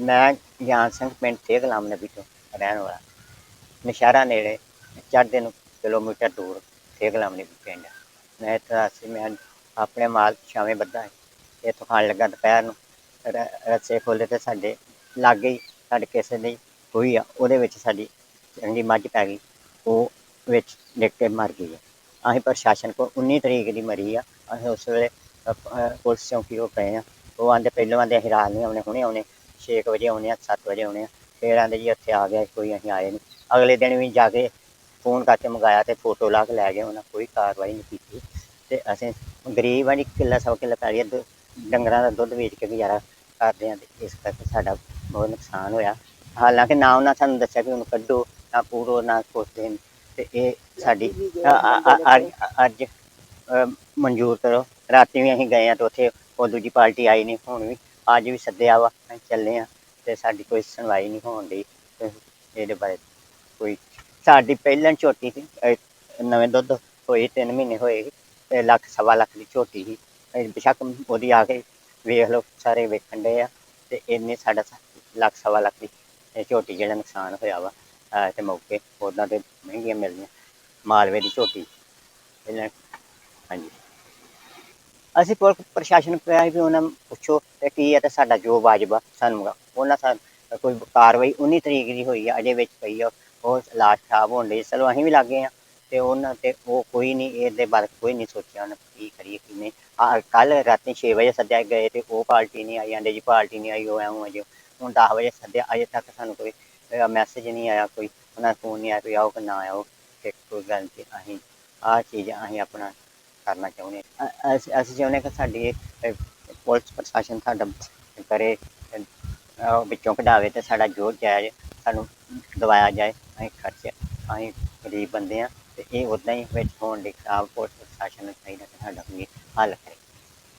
ਮੈਂ ਗਿਆਨ ਸਿੰਘ ਪਿੰਡ ਤੇ ਗੁਲਾਮ ਨਬੀ ਤੋਂ ਰਹਿਣ ਵਾਲਾ। ਨਸ਼ਹਿਰਾ ਨੇੜੇ ਚੜ੍ਹਦੇ ਨੂੰ ਕਿਲੋਮੀਟਰ ਦੂਰ ਤੇ ਗੁਲਾਮ ਨਬੀ ਪਿੰਡ ਮੈਂ ਇੱਥੇ ਅਸੀਂ ਮੈਂ ਆਪਣੇ ਮਾਲ ਛਾਵੇਂ ਬੱਧਾ ਇੱਥੋਂ ਖਾਣ ਲੱਗਾ ਦੁਪਹਿਰ ਨੂੰ। ਰ- ਰੱਸੇ ਖੋਲੇ ਤੇ ਸਾਡੇ ਲਾਗੇ ਹੀ ਸਾਡੇ ਕਿਸੇ ਦੀ ਹੋਈ ਆ ਉਹਦੇ ਵਿੱਚ ਸਾਡੀ ਚੰਗੀ ਮੱਝ ਪੈ ਗਈ। ਉਹ ਵਿੱਚ ਡਿੱਗ ਕੇ ਮਰ ਗਈ ਹੈ ਅਸੀਂ ਪ੍ਰਸ਼ਾਸਨ ਕੋਲ 19 ਤਰੀਕ ਦੀ ਮਰੀ ਆ। ਅਸੀਂ ਉਸ ਵੇਲੇ ਅ, ਅ, ਪੁਲਿਸ ਚੌਂਕੀ ਕੋਲ ਪਏ ਆ। ਉਹ ਆਂਦੇ ਪਹਿਲਾਂ ਆਂਦੇ ਅਸੀਂ ਰਾਤ ਨਹੀਂ ਆਉਣੇ ਹੁਣੇ ਆਉਣੇ। 6 ਵਜੇ ਆਉਣੇ ਆ 7 ਵਜੇ ਆਉਣੇ ਆ, ਫਿਰ ਆਂਦੇ ਜੀ ਉੱਥੇ ਆ ਗਿਆ ਕੋਈ ਅਸੀਂ ਆਏ ਨਹੀਂ। ਅਗਲੇ ਦਿਨ ਵੀ ਜਾ ਕੇ ਫੋਨ ਕਰਕੇ ਮੰਗਾਇਆ ਤੇ ਫੋਟੋ ਲਾ ਕੇ ਲੈ ਗਏ, ਉਹਨਾਂ ਕੋਈ ਕਾਰਵਾਈ ਨਹੀਂ ਕੀਤੀ। ਤੇ ਅਸੀਂ ਗਰੀਬ ਆ ਜੀ, ਕਿੱਲਾ ਸੌ ਕਿੱਲਾ ਪੈ ਗਿਆ ਡੰਗਰਾਂ ਦਾ ਦੁੱਧ ਵੇਚ ਕੇ ਗੁਜ਼ਾਰਾ ਕਰਦੇ ਆ ਤੇ ਇਸ ਕਰਕੇ ਸਾਡਾ ਬਹੁਤ ਨੁਕਸਾਨ ਹੋਇਆ। ਹਾਲਾਂਕਿ ਨਾ ਉਹਨਾਂ ਸਾਨੂੰ ਦੱਸਿਆ ਕਿ ਉਹਨੂੰ ਕੱਢੋ, ਨਾ ਪੂਰੋ, ਨਾ ਕੋਸਦੇ ਨੇ ਤੇ ਇਹ ਸਾਡੀ ਅੱਜ ਮਨਜ਼ੂਰ ਕਰੋ। ਰਾਤੀ ਵੀ ਅਸੀਂ ਗਏ ਆ ਤੇ ਉੱਥੇ ਉਹ ਦੂਜੀ ਪਾਰਟੀ ਆਈ ਨਹੀਂ, ਹੁਣ ਵੀ ਅੱਜ ਵੀ ਸੱਦਿਆ ਵਾ ਅਸੀਂ ਚੱਲੇ ਆ ਤੇ ਸਾਡੀ ਕੋਈ ਸੁਣਵਾਈ ਨਹੀਂ ਹੋਣ ਦੀ ਇਹਦੇ ਬਾਰੇ ਕੋਈ ਸਾਡੀ ਪਹਿਲਾਂ ਝੋਟੀ ਸੀ ਅ, ਨਵੇਂ ਦੁੱਧ ਹੋਈ 3 ਮਹੀਨੇ ਹੋਏ ਤੇ ਲੱਖ ਸਵਾ ਲੱਖ ਦੀ ਝੋਟੀ ਸੀ। ਅ, ਬੇਸ਼ੱਕ ਉਹਦੀ ਆ ਕੇ ਵੇਖ ਲਓ ਸਾਰੇ ਵੇਖਣ ਦੇ ਆ ਤੇ ਇਹਨੇ ਸਾਡਾ ਲੱਖ ਸਵਾ ਲੱਖ ਦੀ ਇਹ ਝੋਟੀ ਜਿਹੜਾ ਨੁਕਸਾਨ ਹੋਇਆ ਵਾ ਅ, ਤੇ ਮੌਕੇ ਉਦਾਂ ਤੇ ਮਹਿੰਗੀਆਂ ਮਿਲਦੀਆਂ ਮਾਲਵੇ ਦੀ ਝੋਟੀ। ਪਹਿਲਾਂ ਹਾਂਜੀ। ਅਸੀਂ ਪੁਲਿਸ ਪ੍ਰਸ਼ਾਸਨ ਨੂੰ ਵੀ ਉਹਨਾਂ ਨੂੰ ਪੁੱਛੋ ਤੇ ਕੀ ਹੈ ਤੇ ਸਾਡਾ ਜੋ ਵਾਜਬ ਆ, ਸਾਨੂੰ ਗਾ। ਉਹਨਾਂ ਸਾਨੂੰ ਕੋਈ ਕਾਰਵਾਈ 19 ਤਰੀਕ ਦੀ ਹੋਈ ਆ, ਅਜੇ ਵਿੱਚ ਪਈ ਆ। ਉਹ ਲਾਸ਼ ਖਰਾਬ ਹੋਣ ਲਈ ਚਲੋ ਅਸੀਂ ਵੀ ਲੱਗੇ ਆ ਤੇ ਉਹਨਾਂ ਤੇ ਉਹ ਕੋਈ ਨਹੀਂ, ਇਹਦੇ ਬਾਰੇ ਕੋਈ ਨਹੀਂ ਸੋਚਿਆ ਉਹਨਾਂ ਕੀ ਕਰੀਏ, ਕੀ ਨਹੀਂ। ਆ, ਕੱਲ ਰਾਤੀ 6 ਵਜੇ ਸੱਦਿਆ ਗਏ ਤੇ ਉਹ ਪਾਰਟੀ ਨਹੀਂ ਆਈ, ਆਂਦੇ ਜੀ ਪਾਰਟੀ ਨਹੀਂ ਆਈ, ਉਹ ਐਵੇਂ ਅਜੇ ਹੁਣ 10 ਵਜੇ ਸੱਦਿਆ, ਅਜੇ ਤੱਕ ਸਾਨੂੰ ਕੋਈ ਮੈਸੇਜ ਨਹੀਂ ਆਇਆ, ਕੋਈ, ਉਹਨਾਂ ਦਾ ਫੋਨ ਨਹੀਂ ਆਇਆ ਵੀ ਆਓ ਕਿ ਨਾ ਆਓ, ਤੇ ਕੋਈ ਗੱਲ ਨਹੀਂ, ਅਸੀਂ ਆਹ ਚੀਜ਼, ਅਸੀਂ ਆਪਣਾ ਕਰਨਾ ਚਾਹੁੰਦੇ ਹਾਂ। ਅਸੀਂ ਅਸੀਂ ਚਾਹੁੰਦੇ ਹਾਂ ਕਿ ਸਾਡੀ ਇਹ, ਪੁਲਿਸ ਪ੍ਰਸ਼ਾਸਨ ਸਾਡਾ ਕਰੇ ਅ, ਵਿੱਚੋਂ ਕਢਾਵੇ ਤੇ ਸਾਡਾ ਜੋ ਜਾਇਜ਼ ਸਾਨੂੰ ਦਵਾਇਆ ਜਾਏ ਅਸੀਂ ਖਰਚੇ ਅਸੀਂ ਗਰੀਬ ਬੰਦੇ ਆ ਤੇ ਇਹ ਉਦਾਂ ਹੀ ਵਿੱਚ ਹੋਣ ਦੇ ਖਰਾਬ ਪੁਲਿਸ ਪ੍ਰਸ਼ਾਸਨ ਨੂੰ ਚਾਹੀਦਾ ਕਿ ਸਾਡਾ ਕੋਈ ਹੱਲ ਕਰੇ